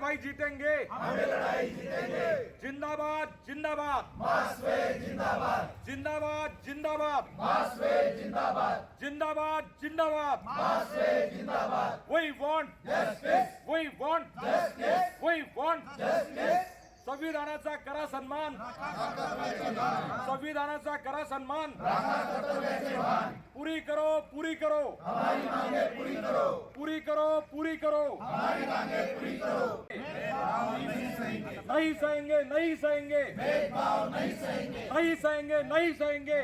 भाई जीतेंगे। जिंदाबाद जिंदाबाद। जिंदाबाद। जिंदाबाद जिंदाबाद। जिंदाबाद। We want we want we want संविधानाचा करा सन्मान। संविधानाचा करा सन्मान। पुरी करो पुरी करो। पूरी करो। पूरी करो नहीं सहेंगे नहीं सहेंगे। नहीं सहेंगे नहीं सहेंगे।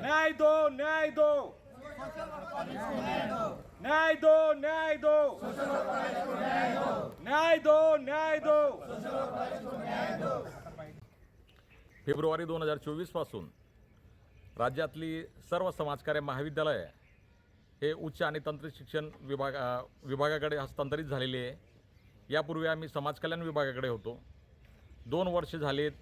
न्याय दो न्याय दो। न्याय दो न्याय दो। न्याय दो न्याय दो। फेब्रुवारी दोन हजार चोवीसपासून राज्यातली सर्व समाजकार्य महाविद्यालय हे उच्च आणि तंत्र शिक्षण विभाग विभागाकडे हस्तांतरित झालेले आहे. यापूर्वी आम्ही समाज कल्याण विभागाकडे होतो. दोन वर्ष झालेत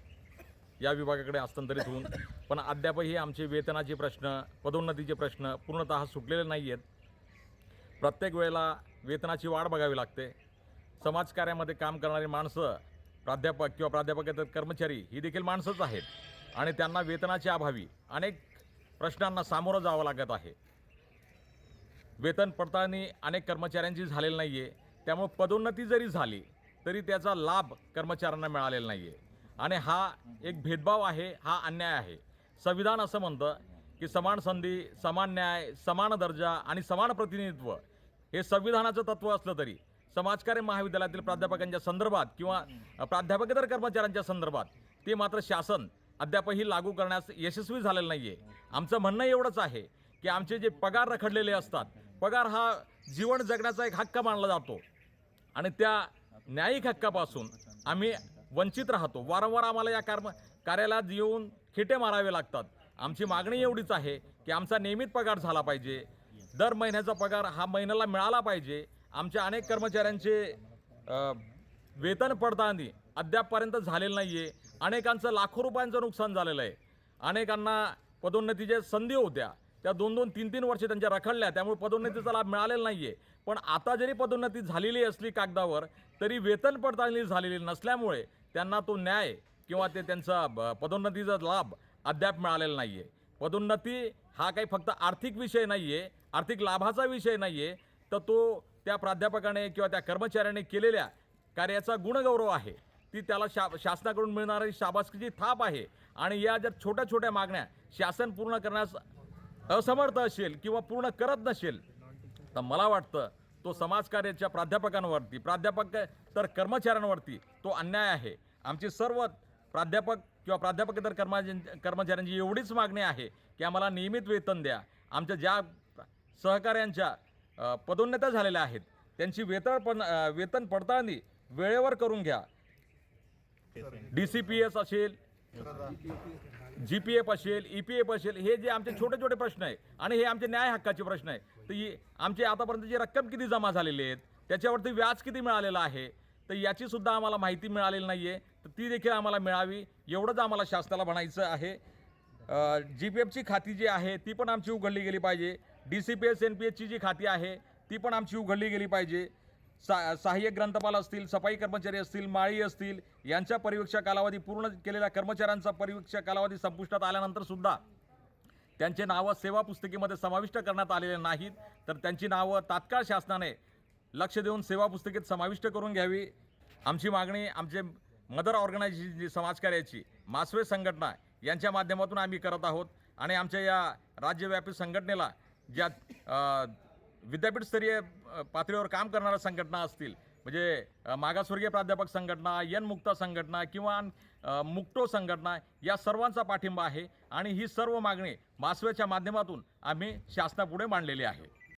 या विभागाकडे हस्तांतरित होऊन. पण अद्यापही आमचे वेतनाचे प्रश्न पदोन्नतीचे प्रश्न पूर्णतः सुटलेले नाही आहेत प्रत्येक वेळेला वेतनाची वाढ बघावी लागते. समाजकार्यामध्ये काम करणारी माणसं प्राध्यापक किंवा प्राध्यापकेतर कर्मचारी ही देखील माणसंच आहेत. आणि त्यांना वेतनाच्या अभावी अनेक प्रश्नांना सामोरं जावं लागत आहे. वेतन पडताळणी अनेक कर्मचाऱ्यांची झालेली नाही आहे त्यामुळं पदोन्नती जरी झाली तरी त्याचा लाभ कर्मचाऱ्यांना मिळालेला नाही आहे आणि हा एक भेदभाव आहे हा अन्याय आहे. संविधान असं म्हणतं की समान संधी समान न्याय समान दर्जा आणि समान प्रतिनिधित्व हे संविधानाचं तत्त्व असलं तरी समाजकार्य महाविद्यालयातील प्राध्यापकांच्या संदर्भात किंवा प्राध्यापकेतर कर्मचाऱ्यांच्या संदर्भात ते मात्र शासन अद्यापही लागू करण्यास यशस्वी झालेलं नाही आहे आमचं म्हणणं एवढंच आहे की आमचे जे पगार रखडलेले असतात पगार हा जीवन जगण्याचा एक हक्क मानला जातो. आणि त्या न्यायिक हक्कापासून आम्ही वंचित राहतो. वारंवार आम्हाला या कर्म कार्यालयात येऊन खेटे मारावे लागतात. आमची मागणी एवढीच आहे की आमचा नियमित पगार झाला पाहिजे. दर महिन्याचा पगार हा महिन्याला मिळाला पाहिजे. आमच्या अनेक कर्मचाऱ्यांचे वेतन पडताळणी अद्यापपर्यंत झालेलं नाही आहे अनेकांचं लाखो रुपयांचं नुकसान झालेलं आहे. अनेकांना पदोन्नतीच्या संधी होत्या. त्या दोन दोन तीन तीन वर्षे त्यांच्या रखडल्या. त्यामुळे पदोन्नतीचा लाभ मिळालेला नाही आहे पण आता जरी पदोन्नती झालेली असली कागदावर तरी वेतन पडताळणी झालेली नसल्यामुळे त्यांना तो न्याय किंवा ते त्यांचा पदोन्नतीचा लाभ अद्याप मिळालेला नाही आहे पदोन्नती हा काही फक्त आर्थिक विषय नाही आहे आर्थिक लाभाचा विषय नाही आहे तर तो त्या प्राध्यापकाने किंवा त्या कर्मचाऱ्याने केलेल्या कार्याचा गुणगौरव आहे. ती त्याला शा शासनाकडून मिळणारी शाबासकीची थाप आहे. आणि या ज्या छोट्या छोट्या मागण्या शासन पूर्ण करण्यास असमर्थ असेल किंवा पूर्ण करत नसेल तर मला वाटतं तो समाजकार्याच्या प्राध्यापकांवरती प्राध्यापक तर कर्मचाऱ्यांवरती तो अन्याय आहे. आमची सर्व प्राध्यापक किंवा प्राध्यापकेतर कर्मा कर्मचाऱ्यांची एवढीच मागणी आहे की आम्हाला नियमित वेतन द्या. आमच्या ज्या सहकाऱ्यांच्या पदोन्नत्या झालेल्या आहेत त्यांची वेतन पण वेतन पडताळणी वेळेवर करून घ्या. डी सी पी एस असेल जी पी एफ असेल ई पी एफ असेल हे जे आमचे छोटे छोटे प्रश्न आहे आणि हे आमचे न्याय हक्काचे प्रश्न आहे तर ही आमचे आतापर्यंतची रक्कम किती जमा झालेली आहेत त्याच्यावरती व्याज किती मिळालेलं आहे तर याची सुद्धा आम्हाला माहिती मिळालेली नाही आहे तर ती देखील आम्हाला मिळावी एवढंच आम्हाला शासनाला म्हणायचं आहे. जी पी एफची खाती जी आहे ती पण आमची उघडली गेली पाहिजे. D C P S N P एचची जी खाती आहे ती पण आमची उघडली गेली पाहिजे. सा सहाय्यक ग्रंथपाल असतील सफाई कर्मचारी असतील माळी असतील यांच्या परिवीक्षा कालावधी पूर्ण केलेल्या कर्मचाऱ्यांचा परिवीक्षा कालावधी संपुष्टात आल्यानंतरसुद्धा त्यांचे नावं सेवा पुस्तिकेमध्ये समाविष्ट करण्यात आलेले नाहीत. तर त्यांची नावं तात्काळ शासनाने लक्ष देऊन सेवा पुस्तिकेत समाविष्ट करून घ्यावी. आमची मागणी आमचे मदर ऑर्गनायझेशन जी समाजकार्याची मासवे संघटना यांच्या माध्यमातून आम्ही करत आहोत. आणि आमच्या या राज्यव्यापी संघटनेला ज्या विद्यापीठस्तरीय पातळीवर काम करणाऱ्या संघटना असतील म्हणजे मागासवर्गीय प्राध्यापक संघटना यन मुक्ता संघटना किंवा मुक्टो मुक्तो संघटना या सर्वांचा पाठिंबा आहे. आणि ही सर्व मागणी मासवेच्या माध्यमातून आम्ही शासनापुढे मांडलेली आहे.